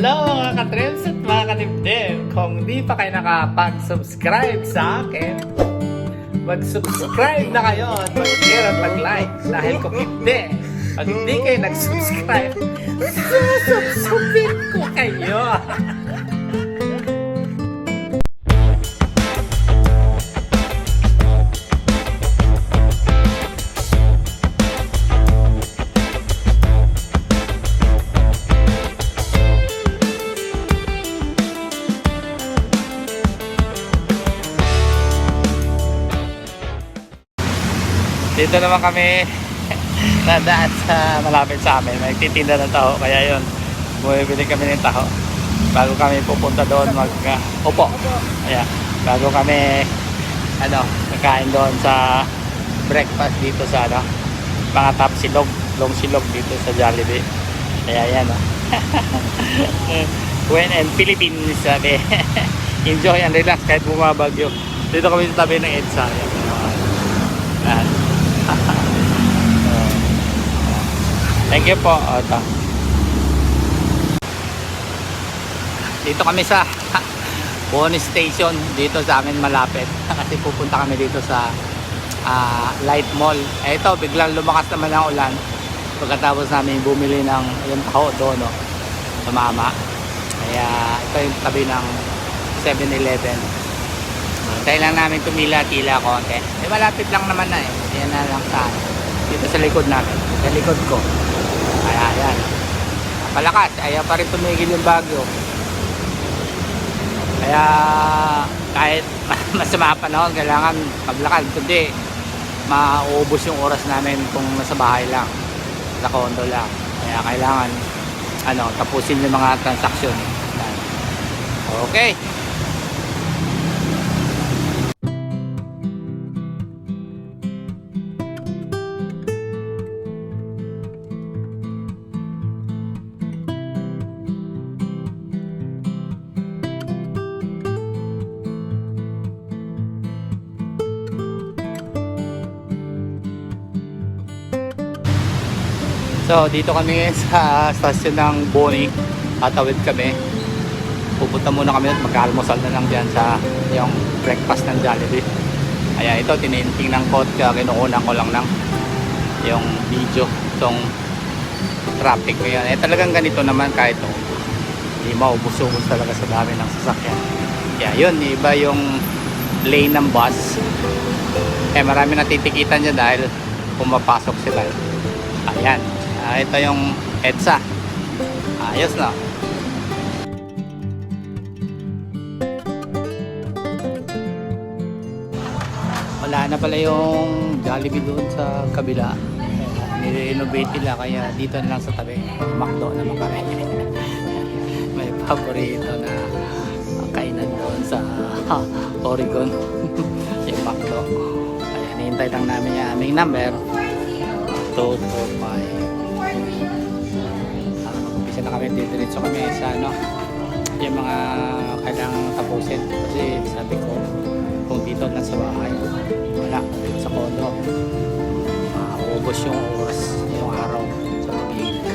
Hello mga katrims at mga kanibdim! Kung di pa kayo nakapag-subscribe sa akin, mag-subscribe na kayo at mag-share at mag-like dahil kung hindi, pag hindi kayo nag-subscribe, susubsubin ko kayo! Dito naman kami nadaan sa malapit sa amin. May titinda ng taho. Kaya yun, bumibili kami ng taho. Bago kami pupunta doon mag... Uh, upo. Ayan. Bago kami ano, kakain doon sa breakfast dito sa ano, mga top silog, long silog dito sa Jollibee. Kaya yan oh. When and Philippines sabi. Enjoy and relax kahit bumabagyo. Dito kami sa tabi ng EDSA. Yan, yan. Thank you po. O, ito. Dito kami sa bonus station dito sa amin malapit. Kasi pupunta kami dito sa ah, Light Mall. Eh ito, biglang lumakas naman ang ulan. Pagkatapos namin bumili ng yung taho doon, no? Sa mama. Kaya ito yung tabi ng 7-Eleven. Tayo lang namin tumila, tila konti. Eh, malapit lang naman na eh. Yan na lang sa dito sa likod namin. Sa likod ko. Kaya yan. Palakas. Ayaw pa rin tumigil yung bagyo. Kaya kahit masama ang panahon, kailangan maglakad. Kundi mauubos yung oras namin kung nasa bahay lang. Sa condo lang. Kaya kailangan ano, tapusin yung mga transaksyon. Okay. So, dito kami sa stasyon ng Boni. Tatawid kami. Pupunta muna kami at mag-almusal na lang dyan sa yung breakfast ng Jollibee. Kaya ito, tinitingnan ko at uh, kinukunan ko lang ng yung video itong traffic ngayon. Eh talagang ganito naman kahit oh, hindi maubos-ubos talaga sa dami ng sasakyan. Kaya yun, iba yung lane ng bus. Eh marami natitikitan niya dahil pumapasok sila. Ayan. Ah, ito yung EDSA. Ayos na. Wala na pala yung Jollibee doon sa kabila. Nire-renovate nila kaya dito na lang sa tabi. Macdo naman kami. May paborito na kainan doon sa ha, Oregon. yung Macdo. Kaya nihintay lang namin yung aming number. 245 umpisa na kami didiretso kami sa ano yung mga kailangang tapusin. Kasi sabi ko kung dito na sa bahay wala. Sa kondo. Mauubos yung oras yung araw. Sa pag-iinit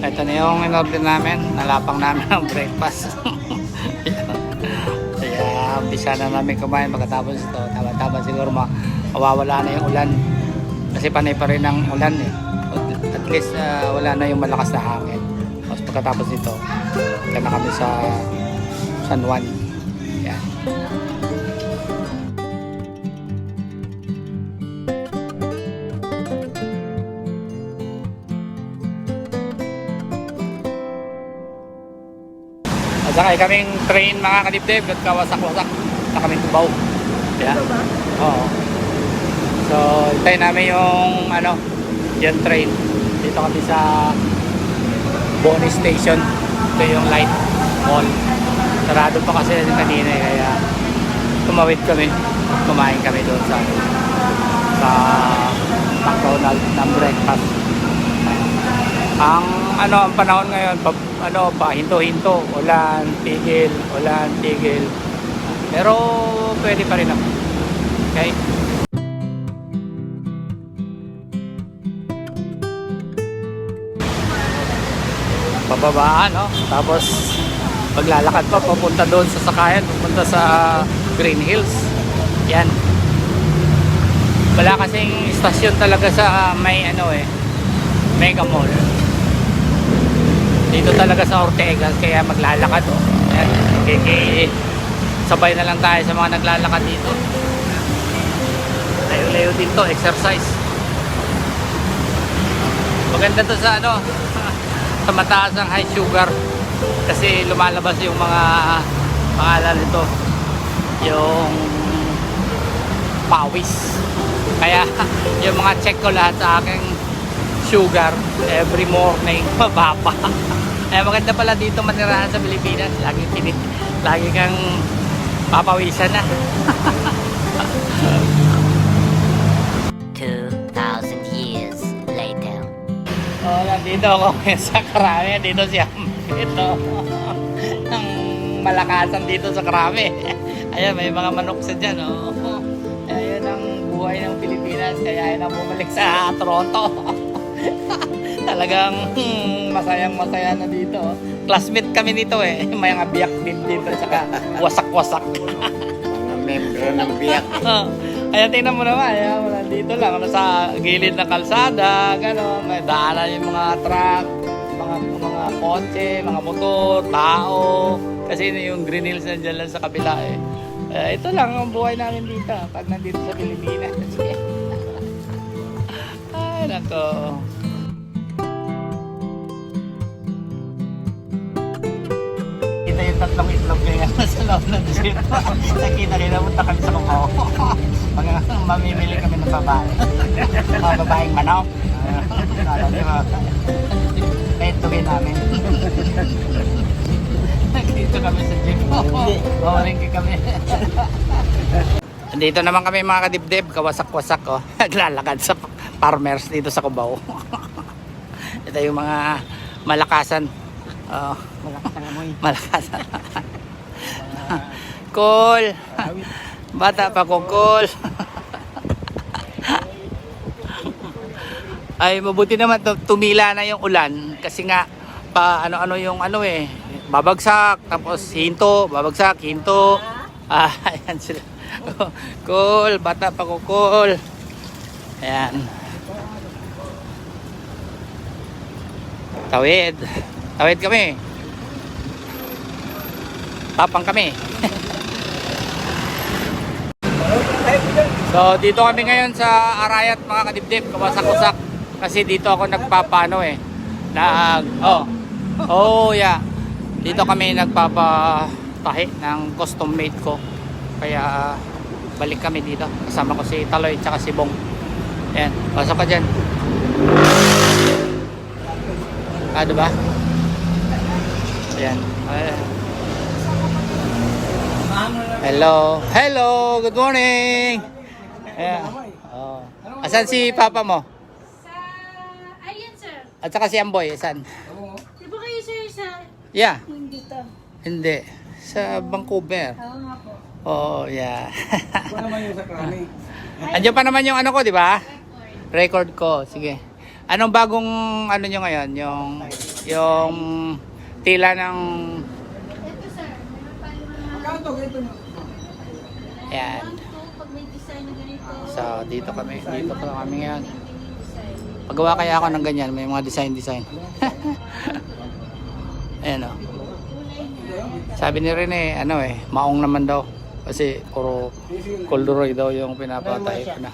ito na yung in-order namin. Nalapang namin ang breakfast. Kaya umpisa na namin kumain. Pagkatapos ito tama-tama siguro ma mawawala na yung ulan. Kasi panay pa rin ang ulan eh at least uh, wala na yung malakas na hangin. Tapos pagkatapos nito ito na kami sa San Juan. Yan sakay kaming train mga kadibdib at kawasak-wasak sa kaming tubaw. Yan Oo. So, hintayin namin yung ano, yung train. Dito kami sa Bonnie Station. Ito yung light mall. Sarado pa kasi yung kanina eh, kaya tumawid kami. Kumain kami doon sa sa McDonald's ng breakfast. Ang ano ang panahon ngayon, pa, ano pa hinto-hinto, ulan, tigil, ulan, tigil. Pero pwede pa rin naman. Okay? Pababaan, no? Tapos, paglalakad pa, papunta doon sa sakayan, papunta sa Green Hills. Yan. Wala kasing istasyon talaga sa may ano eh, Mega Mall. Dito talaga sa Ortegas, kaya maglalakad. Oh. Yan. Kiki, sabay na lang tayo sa mga naglalakad dito. Layo-layo din to, exercise. Maganda to sa ano, sa mataas ang high sugar. Kasi lumalabas yung mga pangalan nito. Yung pawis. Kaya yung mga check ko lahat sa aking sugar every morning mababa. Kaya maganda pala dito manirahan sa Pilipinas. Lagi pinit, lagi kang papawisan na. 2,000 years later. Oh, nandito ako ngayon sa Krame. Dito si Dito. Ang malakasan dito sa Krame. Ayan, may mga manok sa dyan. Oh. Ayan ang buhay ng Pilipinas. Kaya ayaw na bumalik sa Toronto. Talagang hmm, masayang masaya na dito. Classmate kami dito eh. May mga biyak din dito. Saka wasak-wasak. Mga membro ng biyak. Ayan, tingnan mo naman. Ayan, nandito lang. Ano, sa gilid ng kalsada, gano'n. May daanan yung mga truck, mga mga kotse, mga motor, tao. Kasi yun yung Green Hills nandiyan lang sa kabila eh. Eh, ito lang ang buhay namin dito pag nandito sa Pilipinas. Ay, nako. Kita yung tatlong itlog kaya sa loob ng jeep. Nakita rin napunta kami sa kumaw. Mga mamimili kami ng babae. Mga babaeng manok. Alam niyo mga petugin namin. Nakita kami sa jeep. Mawaringki kami. Dito naman kami mga kadibdib, kawasak-wasak oh. Naglalakad sa farmers dito sa Cubao. Ito yung mga malakasan. Oh, Malakas ang amoy. malakasan. cool. Bata pa ko cool. Ay mabuti naman tumila na yung ulan kasi nga pa ano-ano yung ano eh babagsak tapos hinto, babagsak, hinto. Ah, ayan sila. cool, bata pa ko cool. Ayan. Tawid. Tawid kami. Tapang kami. So, dito kami ngayon sa Arayat mga kadibdib, kawasak-wasak. Kasi dito ako nagpapano eh. Nag, oh. Oh, yeah. Dito kami nagpapatahi ng custom made ko. Kaya balik kami dito. Kasama ko si Taloy at si Bong. Ayan, pasok ka dyan. Ah, diba? Ayan. Hello. Hello. Good morning. Ayan. Oh. Asan si papa mo? Sa... Ayan, sir. At saka si Amboy, asan? Di ba kayo, sir, sa... Yeah. Hindi to. Hindi. Sa Vancouver. Oo nga po. Oh, yeah. Ano naman yung sa krami? Andiyan pa naman yung ano ko, di ba? Record ko. Sige. Anong bagong ano nyo ngayon? Yung yung tila ng Ito, sir. Meron pa yung mga... Magkano So, dito kami. Dito pa kami ngayon. Pagawa kaya ako ng ganyan. May mga design-design. Ayan o. Sabi ni Rene, ano eh, maong naman daw. Kasi puro corduroy daw yung pinapatay ko na.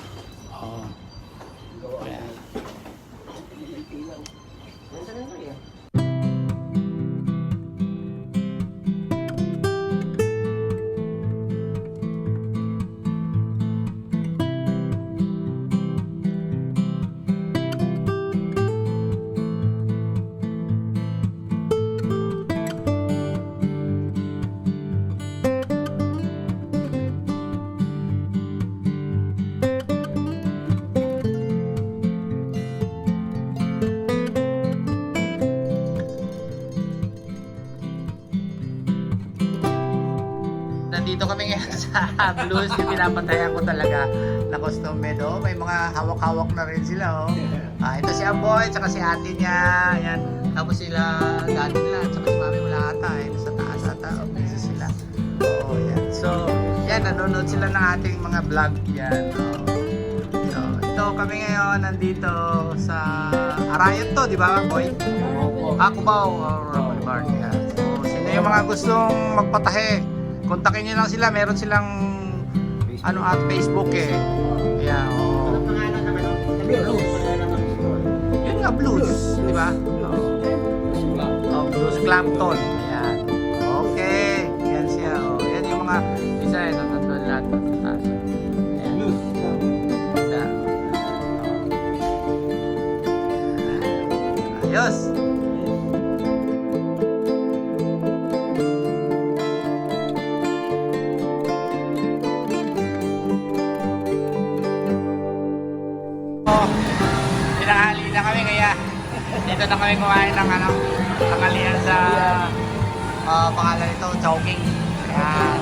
Blues yung pinapatayan ko talaga na custom made. Oh, may mga hawak-hawak na rin sila. Oh. Ah, ito si Amboy, tsaka si ate niya. Ayan. Tapos sila, daddy nila, at saka si mami wala ata eh. Nasa taas ata, o busy sila. Oo, yan. So, yan, nanonood sila ng ating mga vlog. Yan. oo. So, ito kami ngayon nandito sa Arayat to, di ba, boy? Ako ba o Boulevard? Yan. So, sino yung mga gustong magpatahe? Kontakin nyo lang sila. Meron silang ano at Facebook eh. Oh. pangalan ng ano? Blues. Pangalan ng store. Yun nga, blues. Di ba? Oh, blues Clampton. Yan. Okay. Yan siya. Oh. Yan yung mga isa eh. Nandun lahat. Taas. Ayan. Blues. Ayos. Na kami kumain ng ano, tanghalian sa ah, pangalan nito, Chowking. Yan.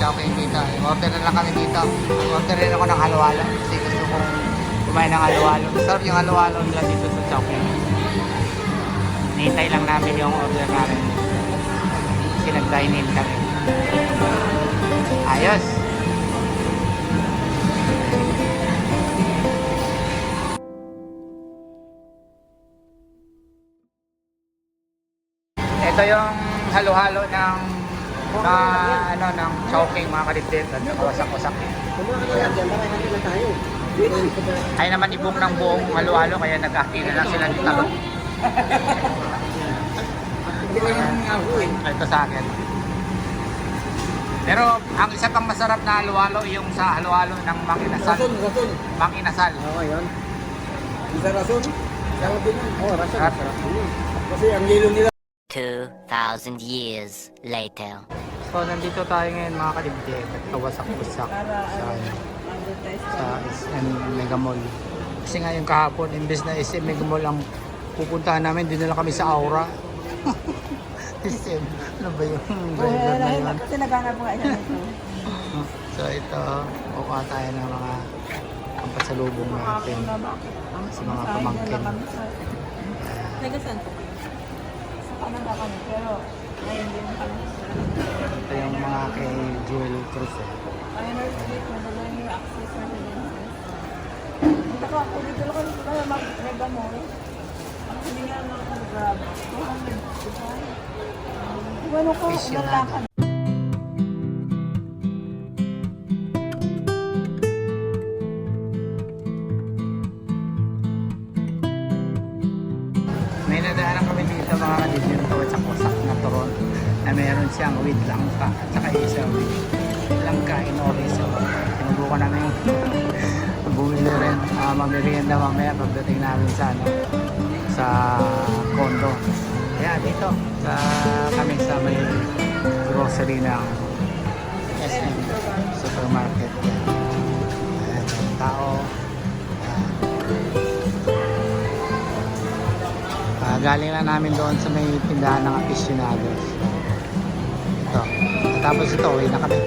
Chowking dito. Order na lang kami dito. Order rin ako ng halo-halo kasi gusto kong kumain ng halo-halo. Sarap yung halo-halo nila dito sa Chowking. Nihintay lang namin yung order namin. Kasi nag-dine-in kami. Ayos! Ito yung halo-halo ng mga ano ng Chowking mga kalibdit at saka wasak-wasak. Na. Ay naman ibong ng buong halo-halo kaya nag-ahti na lang sila dito. Yung. Ito sa akin. Pero ang isa pang masarap na halo-halo yung sa halo-halo ng Mang Inasal. Rason, rason. Mang Inasal. Oo, yun. Isa rason. Sarap din. Oo, rason. Din yun. Kasi ang yelo nila. 2,000 years later. So nandito tayo ngayon mga kalibdit at kawasak-wasak sa ano, sa SM Mega Mall. Kasi nga yung kahapon, imbes na SM Mega Mall ang pupuntahan namin, dinala kami sa Aura. SM, ano ba yung driver na yun? Kasi naghanap nga siya nito. So ito, kukuha tayo ng mga pampasalubong natin sa mga pamangkin. Taga saan po Canada kami, pero ngayon din kami. Ito yung mga kay Joel Cruz eh. Pioneer Street, madala yung access residences. Punta ko ako dito lang kami kaya mag-mega mall. Ang hindi nga lang ako grab. 200, diba? Bueno ko, Aficionado. Meron siyang with langka at saka isa with langka in oris. So, sinubukan namin bumili rin, uh, mamirienda mamaya pagdating namin sa ano, sa condo. Kaya dito, sa kami sa may grocery ng SM supermarket. Ayan, tao. Ah, galing lang namin doon sa may tindahan ng aficionados. Tapos ito, uwi na kami.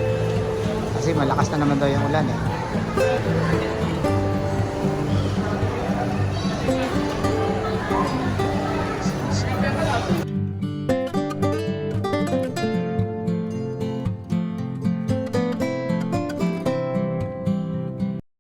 Kasi malakas na naman daw yung ulan eh.